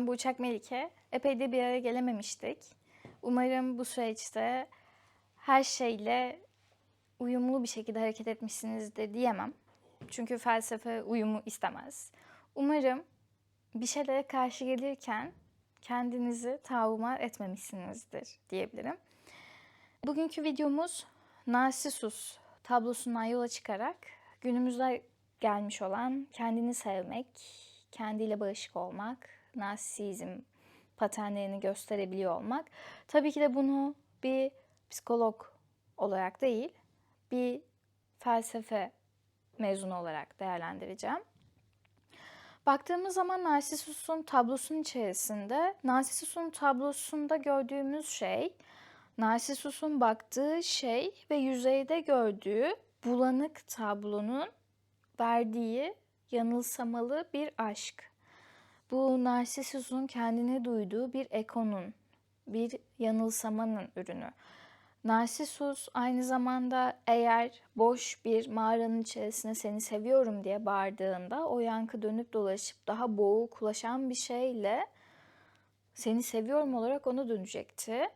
Ben Burçak Melike. Epey de bir araya gelememiştik. Umarım bu süreçte her şeyle uyumlu bir şekilde hareket etmişsinizdir diyemem. Çünkü felsefe uyumu istemez. Umarım bir şeylere karşı gelirken kendinizi tavma etmemişsinizdir diyebilirim. Bugünkü videomuz Narsisus tablosundan yola çıkarak günümüzde gelmiş olan kendini sevmek, kendiyle barışık olmak, narsizm paternlerini gösterebiliyor olmak. Tabii ki de bunu bir psikolog olarak değil, bir felsefe mezunu olarak değerlendireceğim. Baktığımız zaman Narsisus'un tablosunun içerisinde, Narsisus'un tablosunda gördüğümüz şey, Narsisus'un baktığı şey ve yüzeyde gördüğü bulanık tablonun verdiği yanılsamalı bir aşk. Bu Narsisus'un kendine duyduğu bir ekonun, bir yanılsamanın ürünü. Narsisus aynı zamanda eğer boş bir mağaranın içerisine seni seviyorum diye bağırdığında o yankı dönüp dolaşıp daha boğuklaşan bir şeyle seni seviyorum olarak ona dönecekti.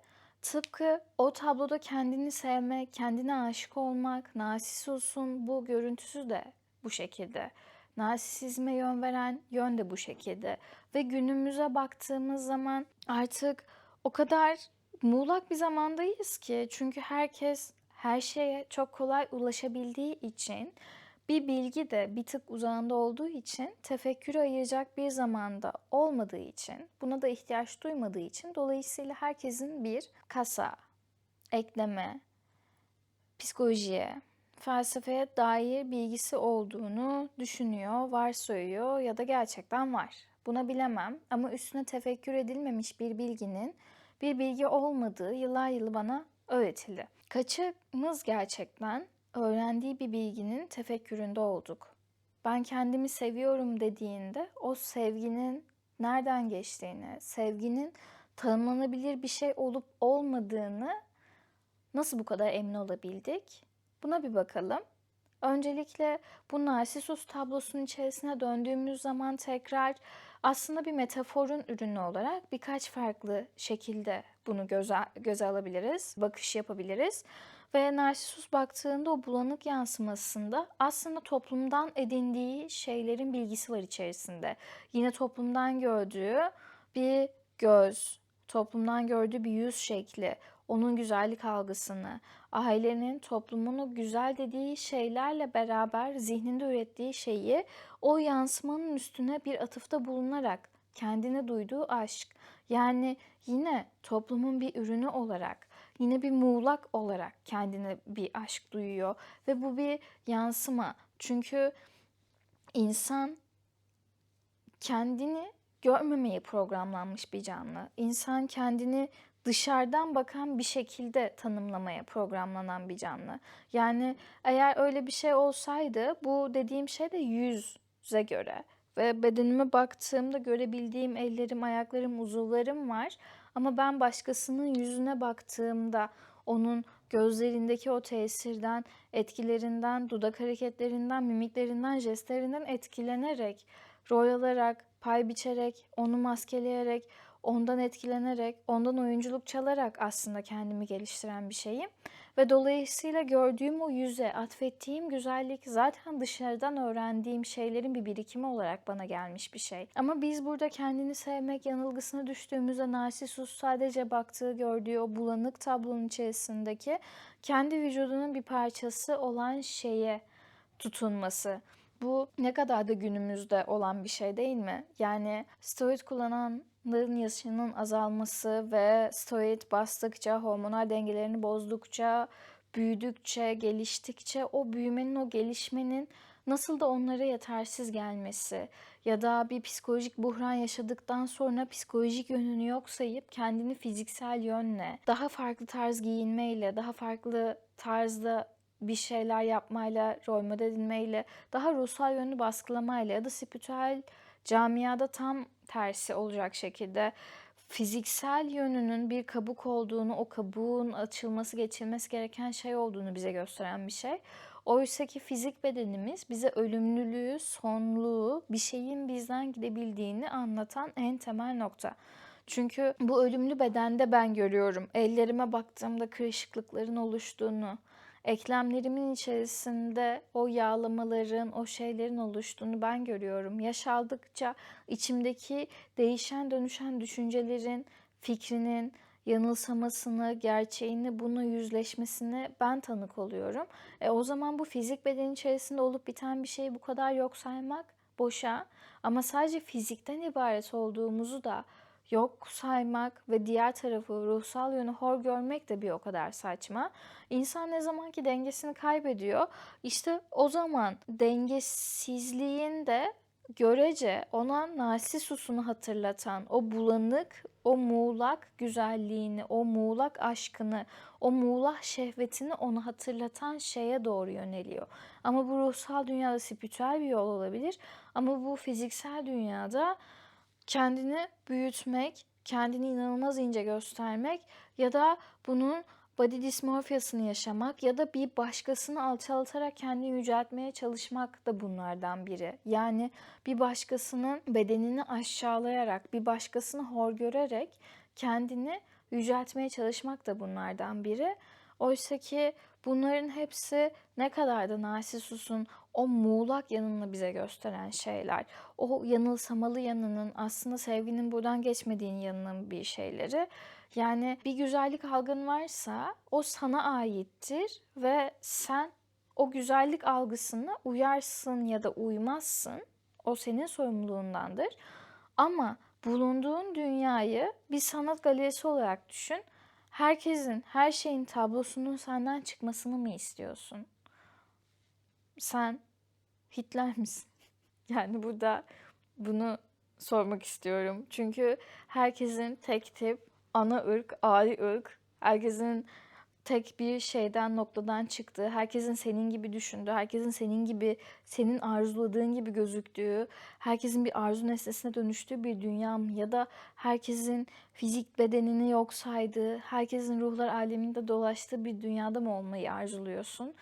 Tıpkı o tabloda kendini sevmek, kendine aşık olmak, Narsisus'un bu görüntüsü de bu şekilde. Narsisizme yön veren yön de bu şekilde. Ve günümüze baktığımız zaman artık o kadar muğlak bir zamandayız ki çünkü herkes her şeye çok kolay ulaşabildiği için bir bilgi de bir tık uzağında olduğu için tefekkürü ayıracak bir zamanda olmadığı için buna da ihtiyaç duymadığı için dolayısıyla herkesin bir kasa, ekleme, psikolojiye, felsefeye dair bilgisi olduğunu düşünüyor, varsayıyor ya da gerçekten var. Buna bilemem ama üstüne tefekkür edilmemiş bir bilginin bir bilgi olmadığı yıllar yılı bana öğretildi. Kaçımız gerçekten öğrendiği bir bilginin tefekküründe olduk. Ben kendimi seviyorum dediğinde o sevginin nereden geçtiğini, sevginin tanımlanabilir bir şey olup olmadığını nasıl bu kadar emin olabildik? Buna bir bakalım. Öncelikle bu Narsisus tablosunun içerisine döndüğümüz zaman tekrar aslında bir metaforun ürünü olarak birkaç farklı şekilde bunu göze, göze alabiliriz, bakış yapabiliriz. Ve Narsisus baktığında o bulanık yansımasında aslında toplumdan edindiği şeylerin bilgisi var içerisinde. Yine toplumdan gördüğü bir göz, toplumdan gördüğü bir yüz şekli, onun güzellik algısını, ailenin, toplumun o güzel dediği şeylerle beraber zihninde ürettiği şeyi o yansımanın üstüne bir atıfta bulunarak kendine duyduğu aşk. Yani yine toplumun bir ürünü olarak, yine bir muğlak olarak kendine bir aşk duyuyor ve bu bir yansıma. Çünkü insan kendini görmemeye programlanmış bir canlı. İnsan kendini dışarıdan bakan bir şekilde tanımlamaya programlanan bir canlı. Yani eğer öyle bir şey olsaydı bu dediğim şey de yüze göre ve bedenime baktığımda görebildiğim ellerim, ayaklarım, uzuvlarım var. Ama ben başkasının yüzüne baktığımda onun gözlerindeki o tesirden, etkilerinden, dudak hareketlerinden, mimiklerinden, jestlerinden etkilenerek, rol alarak, pay biçerek, onu maskeleyerek, ondan etkilenerek, ondan oyunculuk çalarak aslında kendimi geliştiren bir şeyim. Ve dolayısıyla gördüğüm o yüze atfettiğim güzellik zaten dışarıdan öğrendiğim şeylerin bir birikimi olarak bana gelmiş bir şey. Ama biz burada kendini sevmek yanılgısına düştüğümüzde Narsisus sadece baktığı, gördüğü o bulanık tablonun içerisindeki kendi vücudunun bir parçası olan şeye tutunması. Bu ne kadar da günümüzde olan bir şey değil mi? Yani steroid kullananların yaşının azalması ve steroid bastıkça, hormonal dengelerini bozdukça, büyüdükçe, geliştikçe o büyümenin, o gelişmenin nasıl da onlara yetersiz gelmesi ya da bir psikolojik buhran yaşadıktan sonra psikolojik yönünü yok sayıp kendini fiziksel yönle, daha farklı tarz giyinmeyle, daha farklı tarzda bir şeyler yapmayla, rol model edinmeyle, daha ruhsal yönlü baskılamayla ya da spiritüel camiada tam tersi olacak şekilde fiziksel yönünün bir kabuk olduğunu, o kabuğun açılması, geçilmesi gereken şey olduğunu bize gösteren bir şey. Oysa ki fizik bedenimiz bize ölümlülüğü, sonluğu, bir şeyin bizden gidebildiğini anlatan en temel nokta. Çünkü bu ölümlü bedende ben görüyorum. Ellerime baktığımda kırışıklıkların oluştuğunu, eklemlerimin içerisinde o yağlamaların, o şeylerin oluştuğunu ben görüyorum. Yaş aldıkça içimdeki değişen dönüşen düşüncelerin, fikrinin yanılsamasını, gerçeğini, bunu yüzleşmesini ben tanık oluyorum. E, o zaman bu fizik beden içerisinde olup biten bir şeyi bu kadar yok saymak boşa. Ama sadece fizikten ibaret olduğumuzu da yok saymak ve diğer tarafı ruhsal yönü hor görmek de bir o kadar saçma. İnsan ne zaman ki dengesini kaybediyor, işte o zaman dengesizliğin de görece ona Narsisus'unu hatırlatan o bulanık, o muğlak güzelliğini, o muğlak aşkını, o muğlak şehvetini onu hatırlatan şeye doğru yöneliyor. Ama bu ruhsal dünyada spiritüel bir yol olabilir. Ama bu fiziksel dünyada kendini büyütmek, kendini inanılmaz ince göstermek ya da bunun body dysmorphia'sını yaşamak ya da bir başkasını alçaltarak kendini yüceltmeye çalışmak da bunlardan biri. Yani bir başkasının bedenini aşağılayarak, bir başkasını hor görerek kendini yüceltmeye çalışmak da bunlardan biri. Oysa ki bunların hepsi ne kadar da Narsisus'un o muğlak yanını bize gösteren şeyler. O yanılsamalı yanının aslında sevginin buradan geçmediğini yanının bir şeyleri. Yani bir güzellik algın varsa o sana aittir ve sen o güzellik algısına uyarsın ya da uymazsın. O senin sorumluluğundandır. Ama bulunduğun dünyayı bir sanat galerisi olarak düşün. Herkesin, her şeyin tablosunun senden çıkmasını mı istiyorsun? Sen Hitler misin? Yani burada bunu sormak istiyorum. Çünkü herkesin tek tip, ana ırk, ari ırk, herkesin tek bir şeyden noktadan çıktığı, herkesin senin gibi düşündüğü, herkesin senin gibi, senin arzuladığın gibi gözüktüğü, herkesin bir arzu nesnesine dönüştüğü bir dünya mı? Ya da herkesin fizik bedenini yok saydığı, herkesin ruhlar aleminde dolaştığı bir dünyada mı olmayı arzuluyorsun?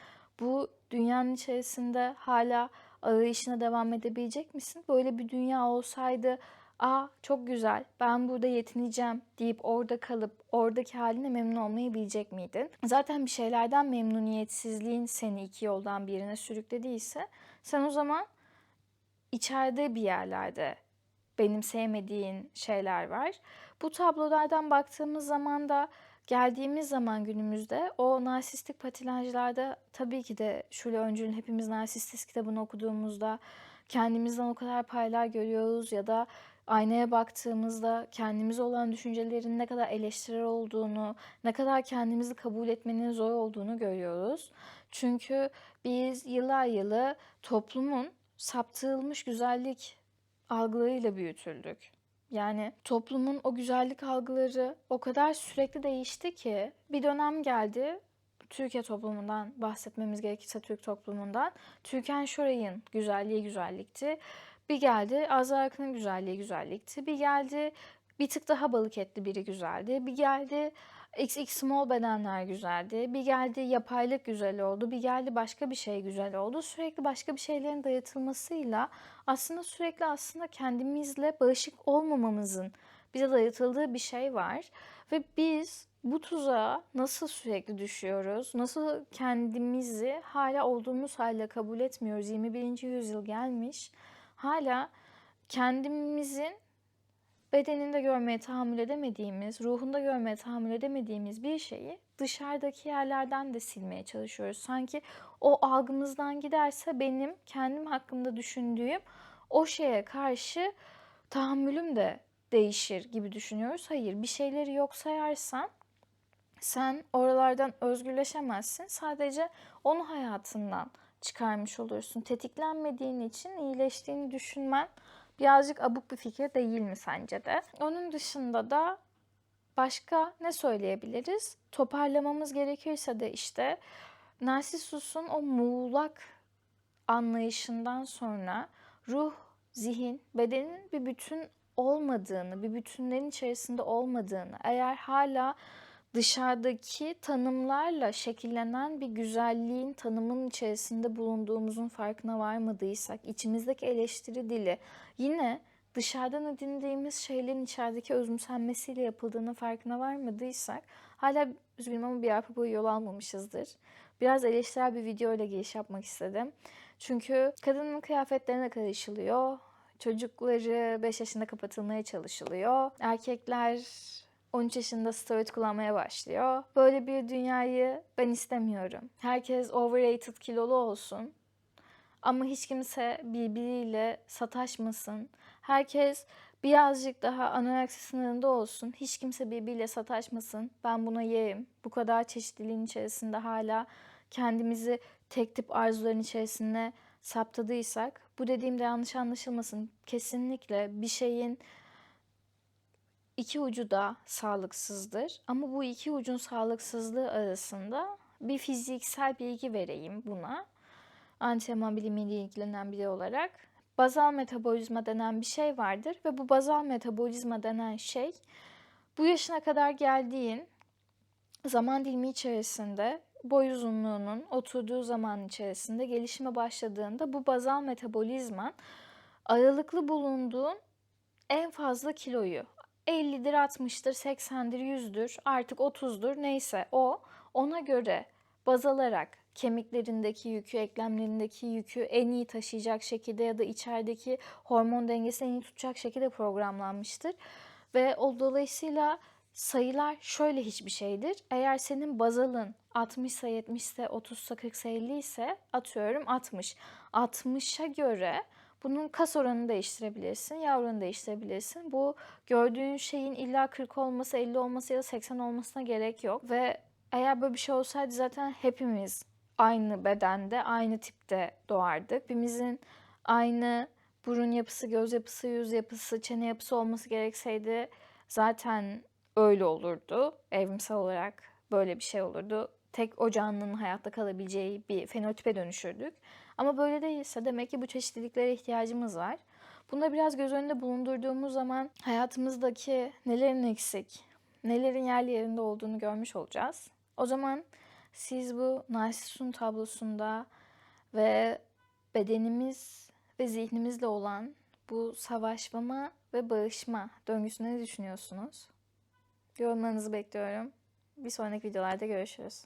Bu dünyanın içerisinde hala arayışına devam edebilecek misin? Böyle bir dünya olsaydı aa çok güzel ben burada yetineceğim deyip orada kalıp oradaki haline memnun olmayı bilecek miydin? Zaten bir şeylerden memnuniyetsizliğin seni iki yoldan birine sürüklediyse sen o zaman içeride bir yerlerde benim sevmediğin şeyler var. Bu tablolardan baktığımız zaman da geldiğimiz zaman günümüzde o narsistik patinajlarda tabii ki de Şule Öncü'nün Hepimiz Narsistik kitabını okuduğumuzda kendimizden o kadar paylar görüyoruz ya da aynaya baktığımızda kendimize olan düşüncelerin ne kadar eleştirel olduğunu, ne kadar kendimizi kabul etmenin zor olduğunu görüyoruz. Çünkü biz yıllar yılı toplumun saptırılmış güzellik algılarıyla büyütüldük. Yani toplumun o güzellik algıları o kadar sürekli değişti ki bir dönem geldi Türkiye toplumundan bahsetmemiz gerekirse Türk toplumundan. Türkan Şoray'ın güzelliği güzellikti. Bir geldi Azra güzelliği güzellikti. Bir geldi bir tık daha balık etli biri güzeldi. Bir geldi XX small bedenler güzeldi. Bir geldi yapaylık güzel oldu. Bir geldi başka bir şey güzel oldu. Sürekli başka bir şeylerin dayatılmasıyla aslında sürekli aslında kendimizle bağışık olmamamızın bize dayatıldığı bir şey var. Ve biz bu tuzağa nasıl sürekli düşüyoruz? Nasıl kendimizi hala olduğumuz halde kabul etmiyoruz? 21. yüzyıl gelmiş. Hala kendimizin bedeninde görmeye tahammül edemediğimiz, ruhunda görmeye tahammül edemediğimiz bir şeyi dışarıdaki yerlerden de silmeye çalışıyoruz. Sanki o algımızdan giderse benim kendim hakkında düşündüğüm o şeye karşı tahammülüm de değişir gibi düşünüyoruz. Hayır, bir şeyleri yok sayarsan sen oralardan özgürleşemezsin. Sadece onu hayatından çıkarmış olursun. Tetiklenmediğin için iyileştiğini düşünmen birazcık abuk bir fikir değil mi sence de? Onun dışında da başka ne söyleyebiliriz? Toparlamamız gerekirse de işte Narsisus'un o muğlak anlayışından sonra ruh, zihin, bedenin bir bütün olmadığını, bir bütünlerin içerisinde olmadığını, eğer hala dışarıdaki tanımlarla şekillenen bir güzelliğin tanımının içerisinde bulunduğumuzun farkına varmadıysak, içimizdeki eleştiri dili yine dışarıdan edindiğimiz şeylerin içerideki özümsenmesiyle yapıldığını farkına varmadıysak, hala üzgünüm ama bir arpa boyu yol almamışızdır. Biraz eleştirel bir video ile giriş yapmak istedim. Çünkü kadının kıyafetlerine karışılıyor. Çocukları 5 yaşında kapatılmaya çalışılıyor. Erkekler 13 yaşında steroid kullanmaya başlıyor. Böyle bir dünyayı ben istemiyorum. Herkes overrated kilolu olsun. Ama hiç kimse birbiriyle sataşmasın. Herkes birazcık daha anoreksi sınırında olsun. Hiç kimse birbiriyle sataşmasın. Ben buna yerim. Bu kadar çeşitliliğin içerisinde hala kendimizi tek tip arzuların içerisine saptadıysak bu dediğimde yanlış anlaşılmasın. Kesinlikle bir şeyin iki ucu da sağlıksızdır. Ama bu iki ucun sağlıksızlığı arasında bir fiziksel bilgi vereyim buna. Antrenman bilimiyle ilgilenen biri olarak. Bazal metabolizma denen bir şey vardır ve bu bazal metabolizma denen şey bu yaşına kadar geldiğin zaman dilimi içerisinde boy uzunluğunun oturduğu zaman içerisinde gelişime başladığında bu bazal metabolizman aralıklı bulunduğun en fazla kiloyu 50'dir, 60'tır, 80'dir, 100'dür, artık 30'dur neyse o ona göre baz alarak kemiklerindeki yükü, eklemlerindeki yükü en iyi taşıyacak şekilde ya da içerideki hormon dengesini en iyi tutacak şekilde programlanmıştır. Ve o dolayısıyla sayılar şöyle hiçbir şeydir. Eğer senin bazalın 60 ise 70 ise 30 ise 40 ise 50 ise atıyorum 60. 60'a göre bunun kas oranını değiştirebilirsin, oranını değiştirebilirsin. Bu gördüğün şeyin illa 40 olması, 50 olması ya da 80 olmasına gerek yok. Ve eğer böyle bir şey olsaydı zaten hepimiz aynı bedende, aynı tipte doğardık. Hepimizin aynı burun yapısı, göz yapısı, yüz yapısı, çene yapısı olması gerekseydi zaten öyle olurdu. Evrimsel olarak böyle bir şey olurdu. Tek o canlının hayatta kalabileceği bir fenotipe dönüşürdük. Ama böyle değilse demek ki bu çeşitliliklere ihtiyacımız var. Bunu biraz göz önünde bulundurduğumuz zaman hayatımızdaki nelerin eksik, nelerin yerli yerinde olduğunu görmüş olacağız. O zaman siz bu Narsisus'un tablosunda ve bedenimiz ve zihnimizle olan bu savaşmama ve bağışma döngüsünü ne düşünüyorsunuz? Yorumlarınızı bekliyorum. Bir sonraki videolarda görüşürüz.